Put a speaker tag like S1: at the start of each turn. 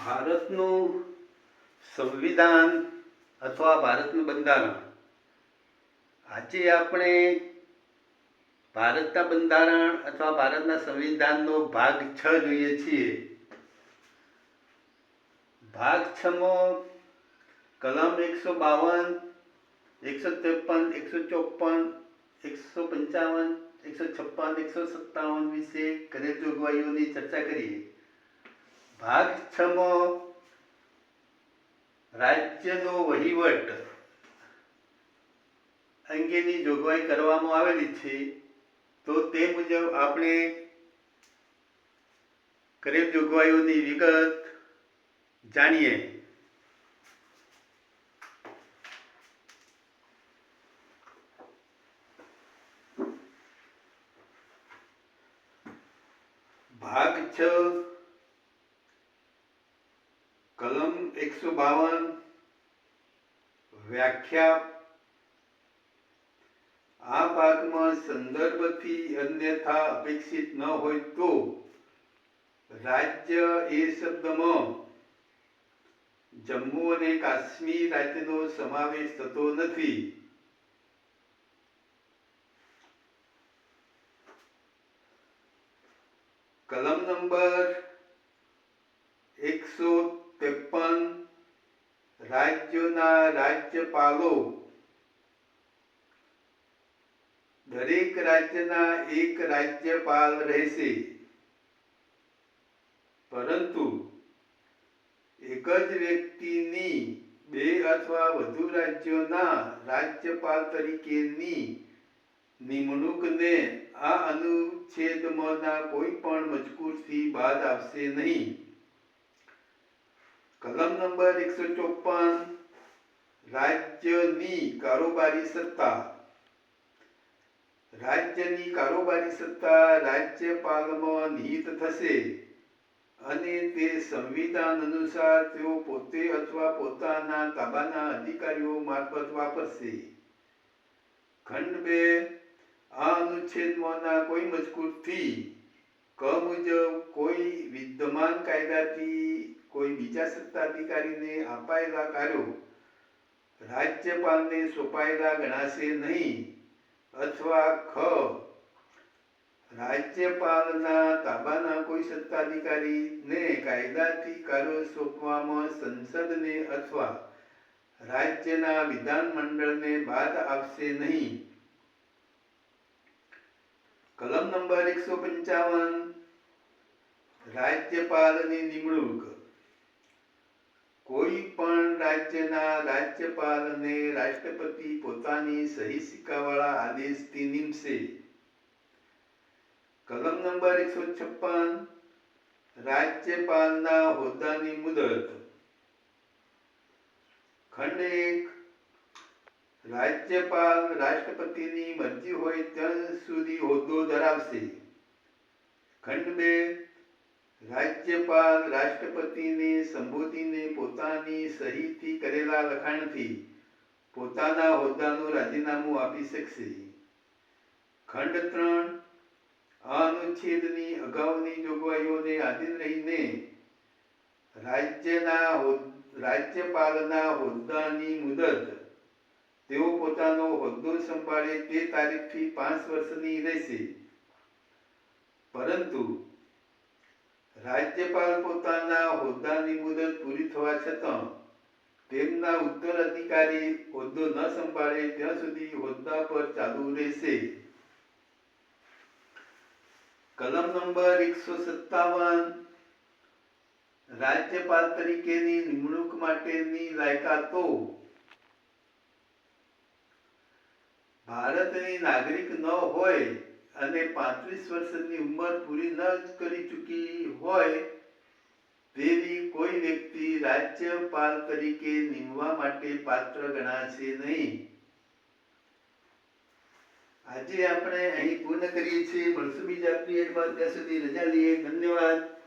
S1: ભારતનું સંવિધાન અથવા ભારતનું બંધારણ. આજે આપણે ભારતના બંધારણ અથવા ભારતના સંવિધાનનો ભાગ છ જોઈએ છીએ. ભાગ છમાં કલમ એકસો બાવન, એકસો ત્રેપન, એકસો ચોપન, એકસો પંચાવન, એકસો છપ્પન, એકસો સત્તાવન વિશે કરેલ જોગવાઈઓની ચર્ચા કરીએ. ભાગ છમાં રાજ્યનો વહીવટ અંગેની જોગવાઈ કરવામાં આવેલી છે, તો તે મુજબ આપણે કરેલ જોગવાઈઓની વિગત જાણીએ. ભાગ છ કલમ એકસો બાવન વ્યાખ્યા. આ ભાગમાં સંદર્ભથી અન્યથા અપેક્ષિત ન હોય તો રાજ્ય એ શબ્દમાં જમ્મુ અને કાશ્મીર રાજ્યનો સમાવેશ થતો નથી. કલમ નંબર એકસો રાજ્યોના રાજ્યપાલો. દરેક રાજ્યના એક રાજ્યપાલ રહેશે. પરંતુ એક જ વ્યક્તિની બે અથવા વધુ રાજ્યોના રાજ્યપાલ તરીકેની નિમણૂકને આ અનુચ્છેદમાંના કોઈ પણ મજકૂરથી બાદ આવશે નહીં. કલમ નંબર એકસો ચોપન રાજ્યની કારોબારી સત્તા. રાજ્યની કારોબારી સત્તા રાજ્યપાલમાં નિહિત થશે અને તે સંવિધાન અનુસાર તેઓ પોતે અથવા પોતાના તાબાના અધિકારીઓ મારફત વાપરશે. ખંડ બે, આ અનુચ્છેદમાંના કોઈ મજકૂરથી ક મુજબ કોઈ વિદ્યમાન કાયદાથી કોઈ બીજા સત્તાધિકારીને અપાયેલા કાર્યો રાજ્યપાલને સોંપાયેલા ગણાશે નહીં અથવા ખ. રાજ્યપાલના તાબાના કોઈ સત્તાધિકારીને કાયદાથી કાર્યો સોંપવામાં સંસદને અથવા રાજ્યના વિધાનમંડળને બાદ આવશે નહીં. કલમ નંબર એકસો પંચાવન રાજ્યપાલની નિમણૂક. કોઈ પણ રાજ્યના રાજ્યપાલને રાષ્ટ્રપતિ પોતાની સહી સિક્કાવાળા આદેશથી નિમશે. કલમ નંબર એકસો છપ્પન, રાજ્યપાલના હોદ્દાની મુદત. ખંડ એક, રાજ્યપાલ રાષ્ટ્રપતિની મરજી હોય ત્યાં સુધી હોદ્દો ધરાવશે. ખંડ બે રાજ્યપાલ રાષ્ટ્રપતિને સંબોધીને પોતાની સહીથી કરેલા લખાણથી પોતાના હોદ્દાનું રાજીનામું આપી શકશે. ખંડ ત્રણ, અનુચ્છેદની અગાઉની જોગવાઈઓને આધીન રહીને રાજ્યના રાજ્યપાલના હોદ્દાની મુદત તેઓ પોતાનો હોદ્દો સંભાળે તે તારીખથી પાંચ વર્ષની રહેશે. પરંતુ રાજ્યપાલ પોતાના હોદ્દાની મુદત પૂરી થવા છતાં તેમના ઉત્તરાધિકારી હોદ્દો ન સંભાળે ત્યાં સુધી હોદ્દા પર ચાલુ રહેશે. કલમ નંબર એકસો સત્તાવન, રાજ્યપાલ તરીકેની નિમણૂક માટેની લાયકાતો. ભારતની નાગરિક ન હોય અને પાંત્રીસ વર્ષની ઉંમર પૂરી ન કરી ચૂકી હોય તેવી કોઈ વ્યક્તિ રાજ્યપાલ તરીકે નિમવા માટે પાત્ર ગણાશે નહીં. આજે આપણે અહીં પૂર્ણ કરીએ છીએ. મળશું બીજા પીરિયડમાં ત્યાં સુધી રજા લઈએ. ધન્યવાદ.